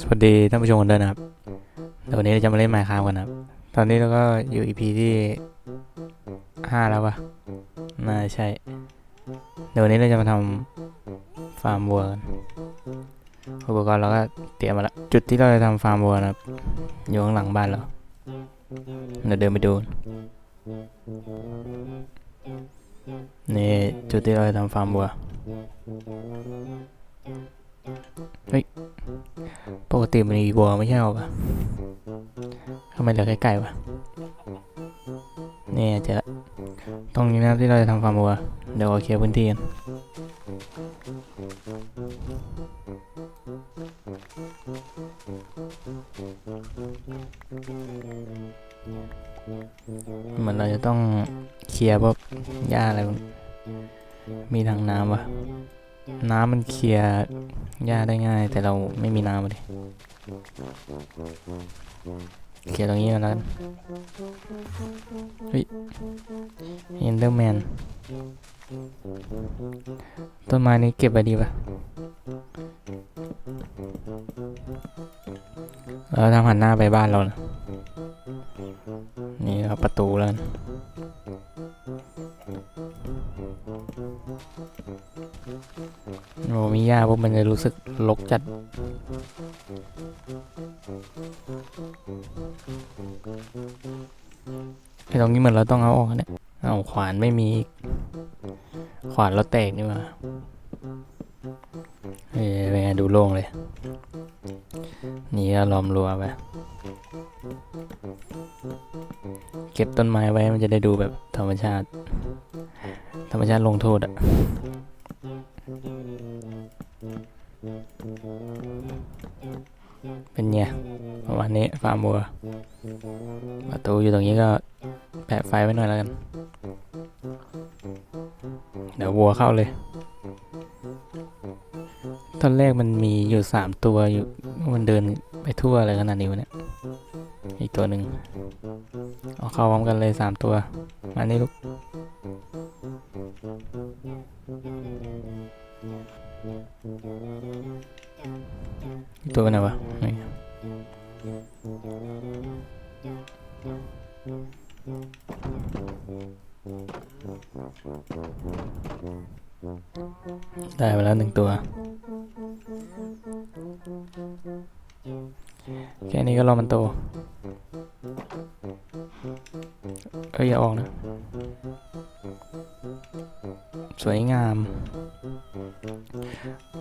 สวัสดีท่านผู้ชมกันด้วยนะครับเดี๋ยววันนี้เราจะมาเล่นไมค์ค a f t กันนะครับ ตอนนี้เราก็อยู่ EP ที่ห้าแล้วปะน่าใช่ เดี๋ยววันนี้เราจะมาทำฟาร์มวัวกันอุปกรณ์เราก็เตรียมมาแล้วจุดที่เราจะทำฟาร์มวัวนะครับ อยู่ข้างหลังบ้านเรา เดี๋ยวเดินไปดู นี่จุดที่เราจะทำฟาร์มวัว กติมันมีวัวไม่ใช่หรอปะทำไมเหลือใกล้ๆวะนี่เจอละตรงนี้นะครับที่เราจะทำฟาร์มวัว เดี๋ยวเราเคลียร์พื้นที่กันเหมือนเราจะต้องเคลียร์พวกหญ้าอะไรมีทางน้ำวะ น้ำมันเคลียร์หญ้าได้ง่าย แต่เราไม่มีน้ำมาดิเขียนตรงนี้กันแล้วกันเฮ้ยเอนเดอร์แมนต้นไม้นี้เก็บไปดีป่ะเราทำหันหน้าไปบ้านเรานะนี่ครับประตูแล้วนะ หญ้าปุ๊บมันจะรู้สึกรกจัด ไอ้ตรงนี้เหมือนเราต้องเอาออกนะเนี่ย เอาขวานไม่มี ขวานเราแตกนี่หว่าเอ้ยไงดูโล่งเลย นี่ก็ล้อมรั้วไป เก็บต้นไม้ไว้มันจะได้ดูแบบธรรมชาติ ธรรมชาติลงโทษอะ เป็นไงประมาณนี้ฟาร์มวัวประตูอยู่ตรงนี้ก็แปะไฟไว้หน่อยแล้วกัน เดี๋ยววัวเข้าเลย ตอนแรกมันมีอยู่สามตัวอยู่มันเดินไปทั่วอะไรขนาดนี้วะเนี่ย อีกตัวหนึ่งเอาเข้าพร้อมกันเลยสามตัวมานี่ลูก ตัวไปไหนวะนี่ได้ไปแล้วหนึ่งตัว แค่นี้ก็รอมันโต เอ้ยอย่าออกนะ สวยงาม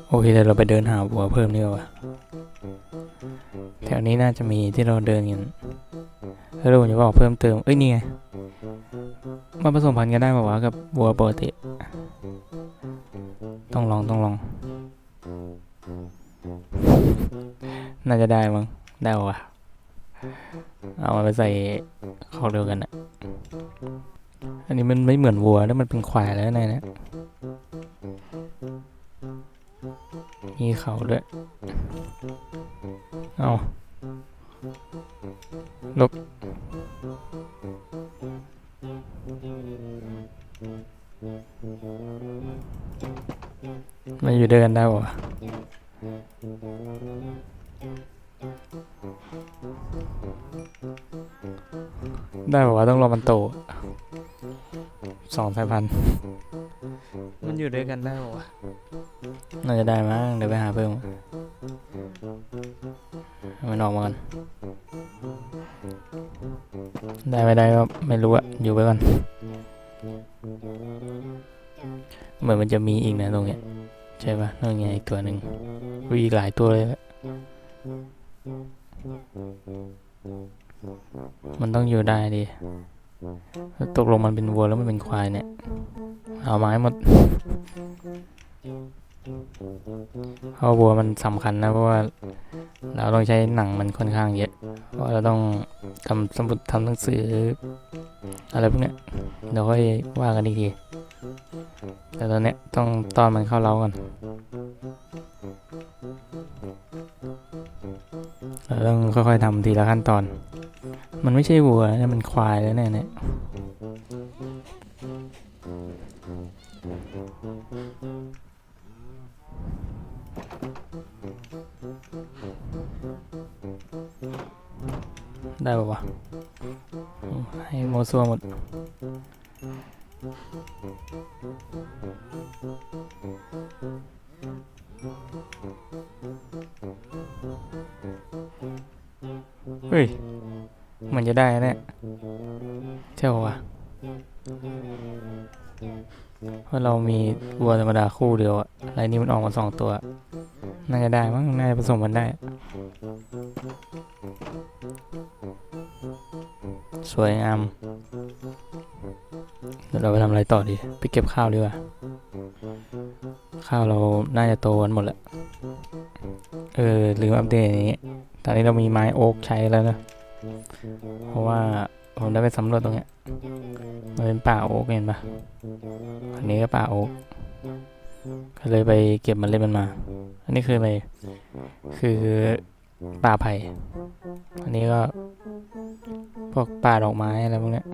โอเคเดี๋ยวเราไปเดินหาวัวเพิ่มดีกว่า แถวนี้น่าจะมีที่เราเดินกันแล้วเราจะบอกเพิ่มเติม เอ้ยนี่ไงมาผสมพันธุ์กันได้ป่าวะกับวัวปกติ ต้องลองต้องลอง น่าจะได้มั้งได้ป่าวะเอามาไปใส่เข้าเดียวกันอะอันนี้มันไม่เหมือนวัวแล้วมันเป็นควายแล้วไงนะมีเขาด้วย เอาลบมันอยู่ด้วยกันได้ป่าวะได้ป่าวะต้องรอมันโตสองสายพันธุ์มันอยู่ด้วยกันได้ป่าวะน่าจะได้มั้งเดี๋ยวไปหาเพิ่มให้ มันออกมาก่อนได้ไม่ได้ก็ไม่รู้อะอยู่ไปก่อน เหมือนมันจะมีอีกนะตรงเนี้ยใช่ปะนั่นไงอีกตัวหนึ่งมีอีกหลายตัวเลยอะมันต้องอยู่ได้ดิตกลงมันเป็นวัวแล้วมันเป็นควายเนี่ย เอาไม้หมด เอาวัวมันสำคัญนะเพราะว่าเราต้องใช้หนังมันค่อนข้างเยอะ เพราะเราต้องทำสมุดทำหนังสือ อะไรพวกเนี้ยเดี๋ยวค่อยว่ากันอีกที แต่ตอนเนี้ยต้องตอนมันเข้าเล้าก่อนเราต้องค่อยๆทำทีละขั้นตอน มันไม่ใช่วัวนะมันควายแล้วเนี่ยเนี่ย ให้โมวซัวหมด เฮ้ย มันจะได้นะเนี่ยใช่ปะวะเพราะเรามีวัวธรรมดาคู่เดียวอะไรนี้มันออกมาสองตัว น่าจะได้มั้ง น่าจะผสมกันได้ สวยงามเดี๋ยวเราไปทำอะไรต่อดี ไปเก็บข้าวดีกว่า ข้าวเราน่าจะโตกันหมดแล้ว เออลืมอัปเดตอย่างนี้ ตอนนี้เรามีไม้โอ๊กใช้แล้วนะ เพราะว่าผมได้ไปสำรวจตรงเนี้ย มันเป็นป่าโอ๊กเห็นปะอันนี้ก็ป่าโอ๊กก็เลยไปเก็บมันเล่มันมา อันนี้คืออะไร คือป่าไผ่ อันนี้ก็ วกป่าดอกไม้อะไรพวกเนี้ย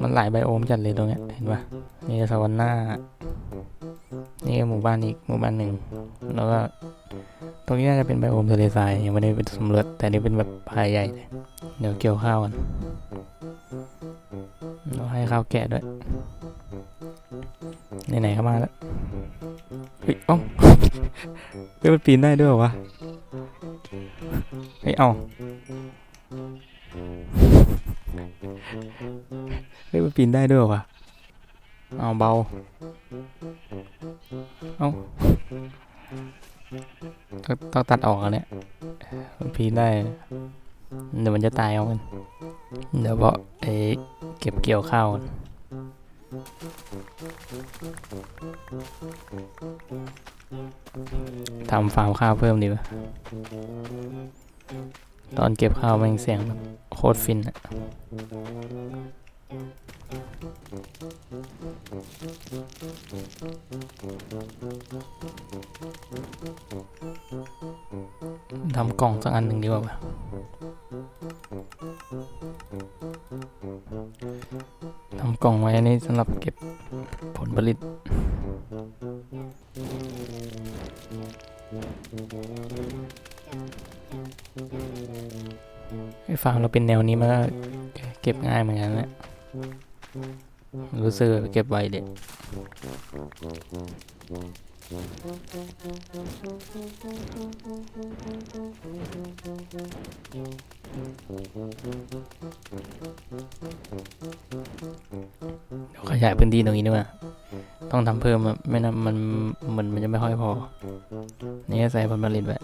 มันหลายไบโอมจัดเลยตรงเนี้ย เห็นปะนี่สวรรค์หน้า นี่หมู่บ้านอีกหมู่บ้านหนึ่ง แล้วก็ตรงนี้น่าจะเป็นไบโอมทะเลทรายยังไม่ได้เป็นสำรวจแต่นี่เป็นแบบป่าใหญ่เลยเดี๋ยวเกี่ยวข้าวกันเราให้ข้าวแกะด้วยไหนๆก็มาแล้วเฮ้ยอ้าเฮ้ยมันปีนได้ด้วยวะเฮ้ยเอ้า ปีนได้ด้วยวะเอาเบา เอ้าต้องต้องตัดออกอันเนี้ยปีนได้ เดี๋ยวมันจะตายเอามัน เดี๋ยวเพาะไอ้เก็บเกี่ยวข้าวก่อนทำฟาร์มข้าวเพิ่มดีป่ะ ตอนเก็บข้าวแมันเสียงแบบโคตรฟินอะ ทำกล่องสักอันหนึ่งดีกว่าปะทำกล่องไว้อันนี้สำหรับเก็บผลผลิต ไอ้ฟาร์มเราเป็นแนวนี้มันก็เก็บง่ายเหมือนกันแหละ รู้สึกเก็บไวเด็ดเดี๋ย ขยายพื้นที่ตรงนี้ดีกว่าต้องทำเพิ่มอะไม่นั้นมันมันมันจะไม่ค่อยพอ นี่ก็ใส่ผลผลิตไว้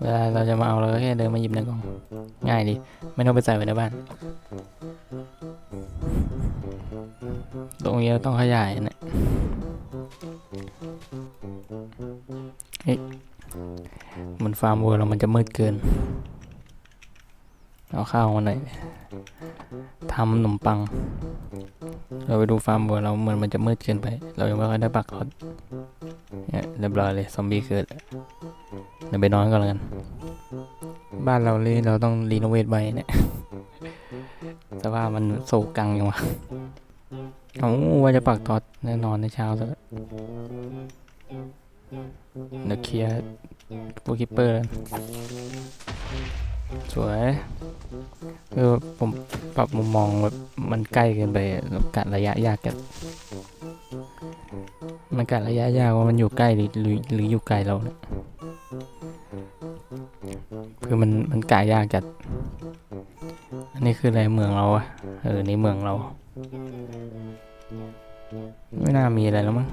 เวลาเราจะมาเอาเราก็แค่เดินมาหยิบในกล่อง ง่ายดี ไม่ต้องไปใส่ไว้ในบ้าน ตรงนี้เราต้องขยายนะ เฮ้ยมันฟาร์มวัวเรามันจะมืดเกิน เอาข้าวมาหน่อยทำขนมปัง เราไปดูฟาร์มวัวเราเหมือนมันจะมืดเกินไป เรายังไม่ค่อยได้ปักคอดเนี่ยเรียบร้อยเลยซอมบี้เกิดเดี๋ยวไปนอนก่อนแล้วกัน บ้านเราเลยเราต้องรีโนเวทใบเนี่ยสภาพมันโศกกังยังวะ เอาว่าจะปักตอดแน่นอนในเช้าซะแล้วเดี๋ยวเคลียร์ปรคิปเปอร์แล้วสวยคือผมปรับมุมมองแบบมันใกล้เกินไปกัดระยะยากกันมันกัดระยะยากว่ามันอยู่ใกล้หรือหรืออยู่ไกลเราเนี่ยคือมันมันกะยากจัด อันนี้คืออะไรเมืองเราอะเออนี่เมืองเรา ไม่น่ามีอะไรแล้วมั้ง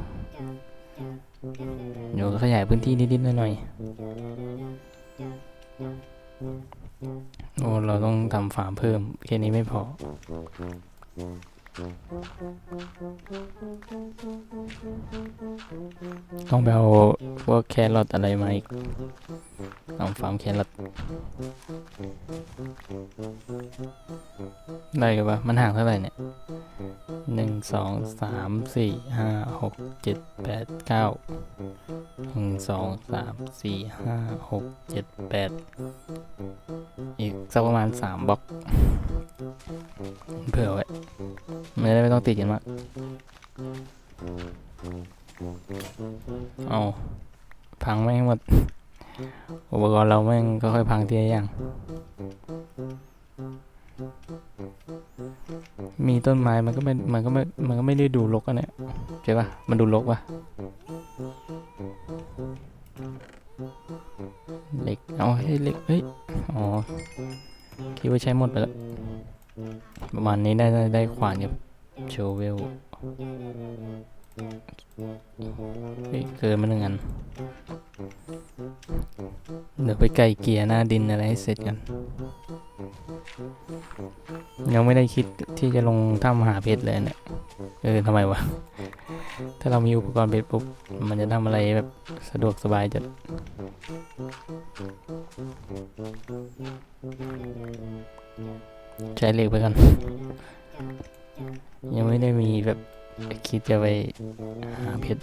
เดี๋ยวขยายพื้นที่นิดๆหน่อยๆโอ้เราต้องทำฟาร์มเพิ่มแค่นี้ไม่พอ ต้องไปเอาพวกแครอทอะไรมาอีกทำฟาร์มแครอทได้กันปะมันห่างเท่าไหร่เนี่ยหนึ่งสองสามสี่ห้าหกเจ็ดแปดเก้าหนึ่งสองสามสี่ห้าหกเจ็ดแปดอีกสักประมาณสามบล็อกเผื่อไว้ ต้องตีกันมากเอาพังแม่งหมด อุปกรณ์เราแม่งก็ค่อยพังทีละอย่าง มีต้นไม้มันก็ไม่มันก็ไม่มันก็ไม่ได้ดูรกอันเนี้ยใช่ปะมันดูรกปะเหล็ก เอาให้เหล็ก เฮ้ย อ๋อ คิดว่าใช้หมดไปแล้ว ประมาณนี้ได้ได้ขวานอยู่ โชเวลเฮ้ยเกินมาหนึ่งอัน เดี๋ยวไปไก่เกลียหน้าดินอะไรให้เสร็จกัน ยังไม่ได้คิดที่จะลงถ้ำหาเพชรเลยเนี่ย เออทำไมวะ ถ้าเรามีอุปกรณ์เพชรปุ๊บ มันจะทำอะไรแบบสะดวกสบายจัดใช้เหล็กไปกันยัง ไม่ได้มีแบบคิดจะไปหาเพชร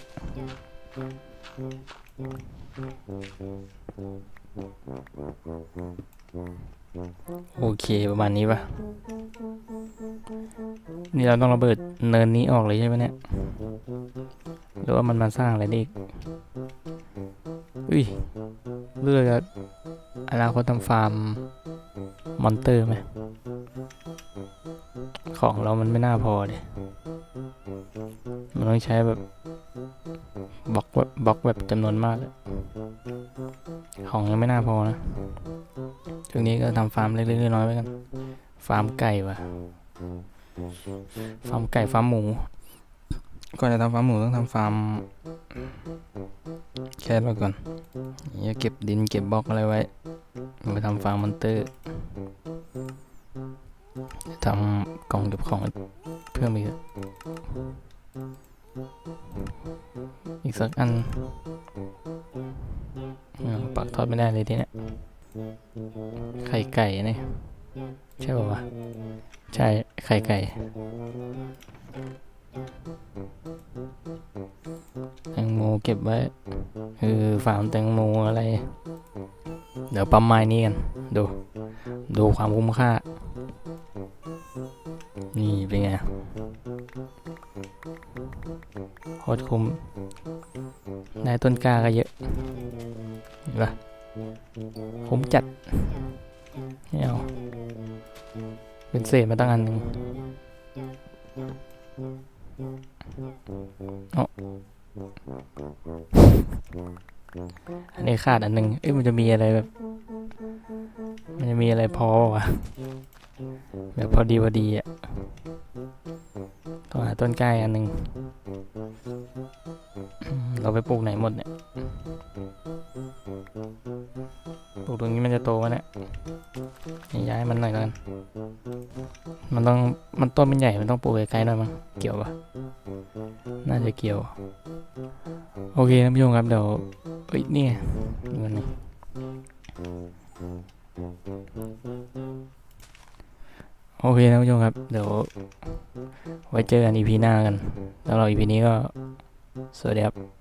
โอเคประมาณนี้ปะนี่เราต้องระเบิดเนินนี้ออกเลยใช่ไหมเนี่ย หรือว่ามันมาสร้างอะไรได้อีก อุ้ยเลือกจะอนาคตทำฟาร์ม มอนเตอร์ไหม ของเรามันไม่น่าพอเลย มันต้องใช้แบบบล็อกแบบบล็อกแบบจำนวนมากของยังไม่น่าพอนะช่วงนี้ก็ทำฟาร์มเล็กๆน้อยๆไปกัน ฟาร์มไก่วะฟาร์มไก่ฟาร์มหมู ก่อนจะทำฟาร์มหมูต้องทำฟาร์มแค่เราก่อนอย่าเก็บดินเก็บบล็อกอะไรไว้ไปทำฟาร์มมอนเตอร์ทำกล่องเก็บของเพิ่มอีกอี สักอันปักทอดไม่ได้เลยทีเนี้ยไข่ไก่เนี่ยใช่ป่าวะใช่ไข่ไก่แตงโมเก็บไว้คือฟาร์มแตงโมอะไร เดี๋ยวปั๊มไม้นี้กัน ดู ดูความคุ้มค่า นี่เป็นไงโคตรคุ้ม ได้ต้นกาก็เยอะเห็นปะคุ้มจัดไม่เอาเป็นเศษมาตั้งอันหนึ่งเอาอันนี้ขาดอันหนึ่งเอ้ยมันจะมีอะไรแบบ มันจะมีอะไรพอวะแบบพอดีพอดีอะต้องหาต้นกล้อันหนึ่ง เราไปปลูกไหนหมดเนี่ย ปลูกตรงนี้มันจะโตวะเนี่ย ย้ายมันหน่อยแล้วกัน มันต้อง มันต้นมันใหญ่ มันต้องปลูกไกลๆหน่อยมั้ง เกี่ยวปะน่าจะเกี่ยว โอเคท่านผู้ชมครับเดี๋ยวเอ้ยนี่ไงดูนนี้โอเคท่านผู้ชมครับ เดี๋ยวไว้เจอกันอีพีหน้ากัน แล้วเราอีพีนี้ก็ สวัสดีครับ